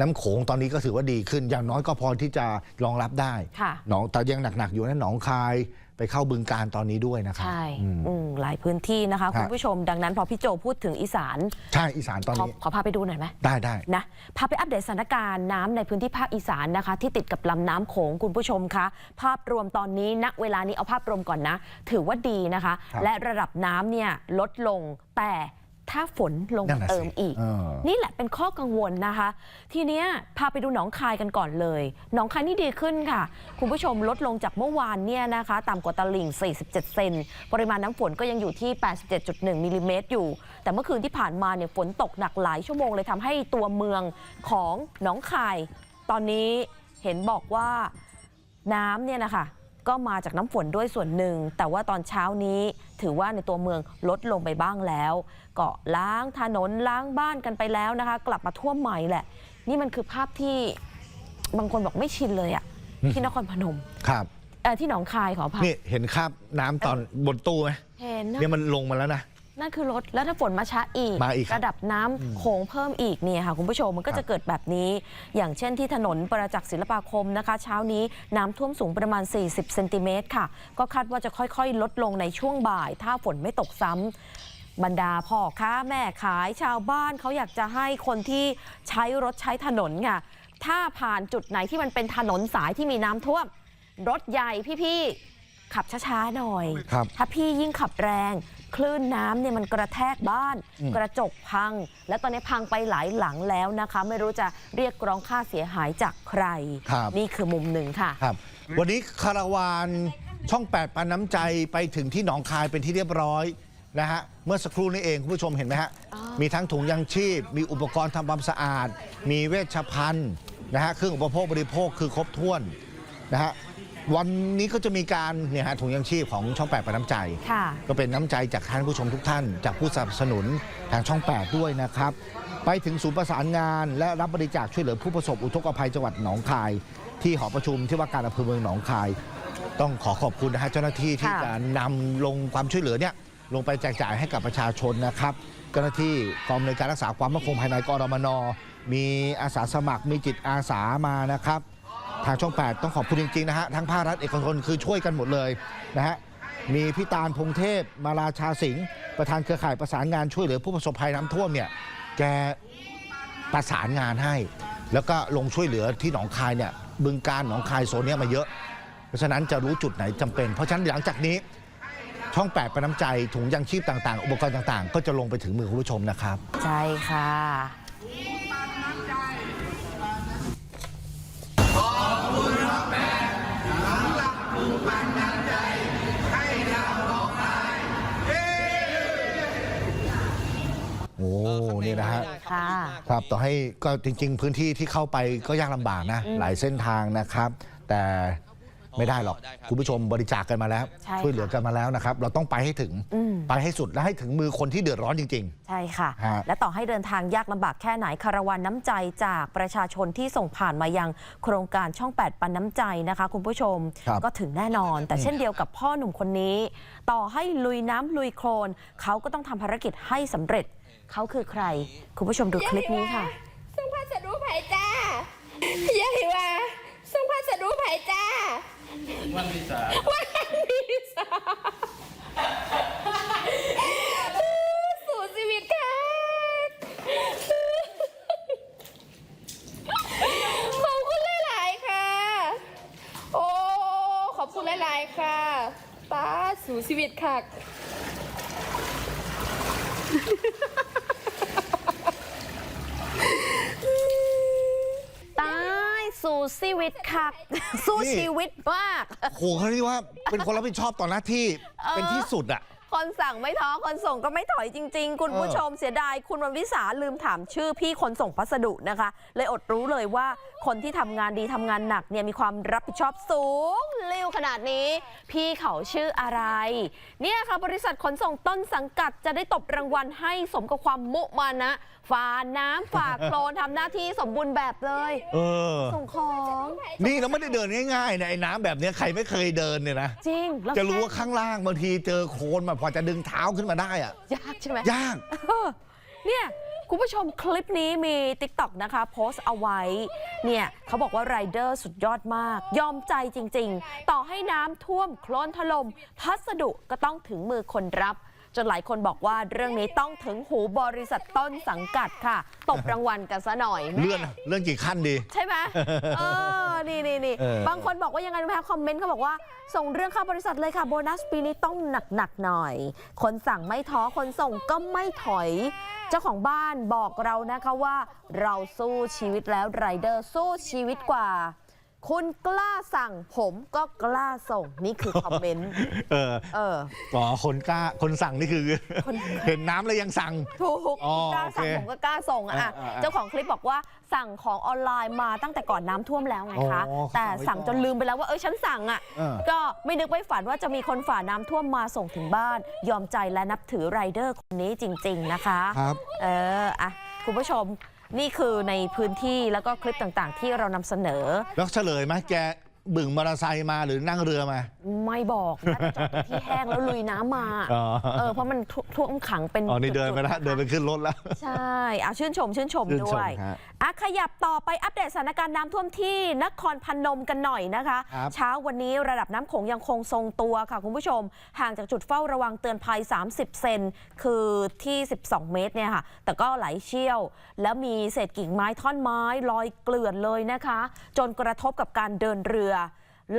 น้ำโขงตอนนี้ก็ถือว่าดีขึ้น อย่างน้อยก็พอที่จะรองรับได้ค่ะ หนองแต่ยังหนักๆอยู่นะหนองคายไปเข้าบึงการตอนนี้ด้วยนะครับใช่อืม อืมหลายพื้นที่นะคะครับคุณผู้ชมดังนั้นพอพี่โจพูดถึงอีสานใช่อีสานตอนขอนี้ขอพาไปดูหน่อยไหม ได้ได้ นะพาไปอัปเดตสถานการณ์น้ำในพื้นที่ภาคอีสานนะคะ ที่ติดกับลำน้ำโขงคุณผู้ชมคะภาพรวมตอนนี้ณเวลานี้เอาภาพรวมก่อนนะ ถือว่าดีนะคะ ครับ และระดับน้ำเนี่ยลดลงแต่ ถ้าฝนลงนั่นมาน่ะเติมสิอีก เออ นี่แหละเป็นข้อกังวลนะคะ ทีเนี้ยพาไปดูหนองคายกันก่อนเลย หนองคายนี่ดีขึ้นค่ะ คุณผู้ชมลดลงจากเมื่อวานเนี่ยนะคะต่ำกว่าตลิ่ง 47 เซน ปริมาณน้ำฝนก็ยังอยู่ที่ 87.1มิลลิเมตรอยู่ แต่เมื่อคืนที่ผ่านมาเนี่ยฝนตกหนักหลายชั่วโมงเลยทำให้ตัวเมืองของหนองคาย ตอนนี้เห็นบอกว่า น้ำเนี่ยนะคะ ก็มาจากน้ำฝนด้วยส่วนหนึ่ง แต่ว่าตอนเช้านี้ถือว่าในตัวเมืองลดลงไปบ้างแล้ว ก็ล้างถนนล้างบ้านกันไปแล้วนะคะ กลับมาท่วมใหม่แหละ นี่มันคือภาพที่บางคนบอกไม่ชินเลยอะที่นครพนมครับเออที่หนองคายขออภัยนี่เห็นคราบน้ำตอนบนตู้ไหมเห็นนะเนี่ยมันลงมาแล้วนะ นั่นคือรถแล้วถ้าฝนมาช้าอีก มาอีกครับระดับน้ำโขงเพิ่มอีกเนี่ยค่ะคุณผู้ชมมันก็ครัจะบเกิดแบบนี้ อย่างเช่นที่ถนนประจักษ์ศิลปาคมนะคะ เช้านี้น้ำท่วมสูงประมาณ 40เซนติเมตรค่ะ ก็คาดว่าจะค่อยๆ ลดลงในช่วงบ่าย ถ้าฝนไม่ตกซ้ำบรรดาพ่อค้าแม่ขายชาวบ้านเขาอยากจะให้คนที่ใช้รถใช้ถนนค่ะถ้าผ่านจุดไหนที่มันเป็นถนนสายที่มีน้ำท่วม รถใหญ่พี่ๆ ขับช้าๆหน่อย ครับ ถ้าพี่ยิ่งขับแรง คลื่นน้ำเนี่ยมันกระแทกบ้าน อืม กระจกพัง และตอนนี้พังไปหลายหลังแล้วนะคะ ไม่รู้จะเรียกร้องค่าเสียหายจากใคร ครับ นี่คือมุมหนึ่งค่ะ ครับ วันนี้คาราวานช่อง 8 ปันน้ำใจไปถึงที่หนองคายเป็นที่เรียบร้อยนะฮะ เมื่อสักครู่นี้เองคุณผู้ชมเห็นไหมฮะอ๋อมีทั้งถุงยังชีพ มีอุปกรณ์ทำความสะอาด มีเวชภัณฑ์นะฮะ เครื่องอุปโภคบริโภคคือครบถ้วนนะฮะ วันนี้ก็จะมีการเนี่ยฮะถุงยังชีพของช่อง8ปันน้ำใจ ค่ะ ก็เป็นน้ำใจจากท่านผู้ชมทุกท่าน จากผู้สนับสนุนทางช่อง 8 ด้วยนะครับ ไปถึงศูนย์ประสานงานและรับบริจาคช่วยเหลือผู้ประสบอุทกภัยจังหวัดหนองคาย ที่หอประชุมที่ว่าการอำเภอเมืองหนองคาย ต้องขอขอบคุณนะฮะเจ้าหน้าที่ที่ค่ะ จะนำลงความช่วยเหลือเนี่ยลงไปแจกจ่ายให้กับประชาชนนะครับ เจ้าหน้าที่กองอำนวยการรักษาความมั่นคงภายในกรมน มีอาสาสมัครมีจิตอาสามานะครับ ทางช่อง 8 ต้องขอบคุณจริง ๆ นะฮะทั้งภาครัฐเอกชนคือช่วยกันหมดเลยนะฮะมีพี่ตาลพงเทพมาราชาสิงห์ประธานเครือข่ายประสานงานช่วยเหลือผู้ประสบภัยน้ำท่วมเนี่ยแกประสานงานให้ แล้วก็ลงช่วยเหลือที่หนองคายเนี่ยบึงการหนองคายโซนเนี้ยมาเยอะ เพราะฉะนั้นจะรู้จุดไหนจำเป็น เพราะฉะนั้นหลังจากนี้ช่องแปดประน้ำใจถุงยังชีพต่างๆ อุปกรณ์ต่างๆ ก็จะลงไปถึงมือคุณผู้ชมนะครับ ใช่ค่ะ โอ้นี่นะฮะค่ะครับต่อให้ก็จริง ๆ พื้นที่ที่เข้าไปก็ยากลำบากนะ หลายเส้นทางนะครับ แต่ ไม่ได้หรอก คุณผู้ชมบริจาคกันมาแล้ว ใช่ค่ะช่วยเหลือกันมาแล้วนะครับ เราต้องไปให้ถึงอืม ไปให้สุดและให้ถึงมือคนที่เดือดร้อนจริง ใช่ค่ะ ฮะ และต่อให้เดินทางยากลำบากแค่ไหนคาราวานน้ำใจจากประชาชนที่ส่งผ่านมายังโครงการช่อง 8 ปันน้ำใจนะคะ คุณผู้ชมครับก็ถึงแน่นอน แต่เช่นเดียวกับพ่อหนุ่มคนนี้ ต่อให้ลุยน้ำลุยโคลนเขาก็ต้องทำภารกิจให้สำเร็จ เขาคือใคร คุณผู้ชมดูคลิปนี้ค่ะส่งพัสดุไผ่จ้าอย่าหิว่าส่งพัสดุไผ่จ้า วันที่สามวันที่สามสู่ชีวิตค่ะขอบคุณหลายๆค่ะ โอ้ ขอบคุณหลายๆค่ะป้าสู่ชีวิตค่ะ ตาย สู่ชีวิตคักสู้นี่ชีวิตมากๆโอ้โหเขาเรียกว่าเป็นคนรับผิดชอบต่อหน้าที่เออเป็นที่สุดอะ คนสั่งไม่ท้อคนส่งก็ไม่ถอยจริง ๆ คุณผู้ชมเสียดาย คุณวันวิสาลืมถามชื่อพี่คนส่งพัสดุนะคะ เลยอดรู้เลยว่า คนที่ทำงานดีทำงานหนักเนี่ยมีความรับผิดชอบสูงเร็วขนาดนี้ พี่เขาชื่ออะไร เนี่ยค่ะบริษัทขนส่งต้นสังกัดจะได้ตบรางวัลให้สมกับความมุมานะฝ่าน้ำฝ่าโคลนทำหน้าที่สมบูรณ์แบบเลยเออ ส่งของนี่เราไม่ได้เดินง่ายๆนะไอ้น้ำแบบเนี้ยใครไม่เคยเดินเนี่ยนะจริงแล้วจะรู้ว่าแค่ข้างล่างบางทีเจอโคลนมาพอจะดึงเท้าขึ้นมาได้อะยากใช่ไหมยาก เออเนี่ย คุณผู้ชมคลิปนี้มี t ิ k t o k นะคะ โพสต์เอาไว้ เนี่ยเขาบอกว่าไรเดอร์สุดยอดมาก ยอมใจจริง ๆ ต่อให้น้ำท่วมโคลนถล่มพัสดุก็ต้องถึงมือคนรับ จนหลายคนบอกว่าเรื่องนี้ต้องถึงหูบริษัทต้นสังกัดค่ะ ตบรางวัลกันซะหน่อยเลื่อนเลื่อนกี่ขั้นดี ใช่ไหม เออ นี่นี่นี่เออ บางคนบอกว่ายังไงรู้ไหมคะคอมเมนต์เขาบอกว่า ส่งเรื่องค่าบริษัทเลยค่ะ โบนัสปีนี้ต้องหนักหนักๆหน่อย คนสั่งไม่ท้อ คนส่งก็ไม่ถอย เจ้าของบ้านบอกเรานะคะว่า เราสู้ชีวิตแล้วไรเดอร์สู้ชีวิตกว่า คุณกล้าสั่งผมก็กล้าส่งนี่คือคอมเมนต์ เออเออ อ๋อคนกล้าคนสั่งนี่คือเห็นน้ำแล้วยังสั่ง ถูกอ๋อกล้าสั่งโอเคผมก็กล้าส่งอะอ่าอ่าเจ้าของคลิปบอกว่าสั่งของออนไลน์มาตั้งแต่ก่อนน้ำท่วมแล้วไงคะ อ๋อแต่สั่สั่งงไว้จก่อนนลืมไปแล้วว่าเออฉันสั่งอะเออ ก็ไม่นึกไม่ฝันว่าจะมีคนฝ่าน้ำท่วมมาส่งถึงบ้าน ยอมใจและนับถือไรเดอร์คนนี้จริง ๆ นะคะ ครับ เอออะคุณผู้ชม นี่คือในพื้นที่แล้วก็คลิปต่างๆ ที่เรานำเสนอ แล้วเฉลยไหมแกบึ่งมอเตอร์ไซค์มาหรือนั่งเรือมาไม่บอกน่าจะจอดตรงที่แห้งแล้วลุยน้ำมา อ๋อเออเพราะมันท่วมขังเป็นอ๋อนี่เดินไปจุๆแล้วนะคะเดินไปขึ้นรถแล้ว ใช่อาชื่นชมชื่นชมชื่นชมด้วย ฮะ อะขยับต่อไปอัปเดตสถานการณ์น้ำท่วมที่นครพนมกันหน่อยนะคะ ครับ เช้าวันนี้ระดับน้ำโขงยังคงทรงตัวค่ะคุณผู้ชม ห่างจากจุดเฝ้าระวังเตือนภัย 30 เซนคือที่ 12 เมตรเนี่ยค่ะ แต่ก็ไหลเชี่ยว แล้วมีเศษกิ่งไม้ท่อนไม้ลอยเกลื่อนเลยนะคะ จนกระทบกับการเดินเรือ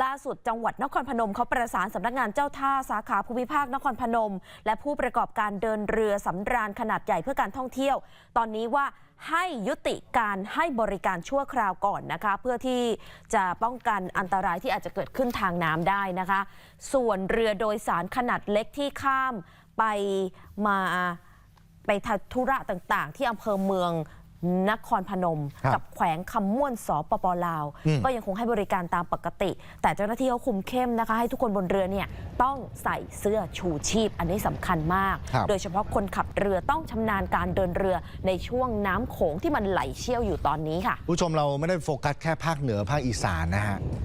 ล่าสุดจังหวัดนครพนมเขาประสานสำนักงานเจ้าท่าสาขาภูมิภาคนครพนม และผู้ประกอบการเดินเรือสำราญขนาดใหญ่เพื่อการท่องเที่ยว ตอนนี้ว่าให้ยุติการให้บริการชั่วคราวก่อนนะคะ เพื่อที่จะป้องกันอันตรายที่อาจจะเกิดขึ้นทางน้ำได้นะคะ ส่วนเรือโดยสารขนาดเล็กที่ข้ามไปมาไปทำธุระต่างๆ ที่อำเภอเมือง นครพนม ครับกับแขวงคำม่วนสปปลาว อืม ก็ยังคงให้บริการตามปกติ แต่เจ้าหน้าที่เขาคุมเข้มนะคะ ให้ทุกคนบนเรือเนี่ยต้องใส่เสื้อชูชีพ อันนี้สำคัญมาก ครับ โดยเฉพาะคนขับเรือต้องชำนาญการเดินเรือในช่วงน้ำโขงที่มันไหลเชี่ยวอยู่ตอนนี้ค่ะ ผู้ชมเราไม่ได้โฟกัสแค่ภาคเหนือภาคอีสานนะฮะ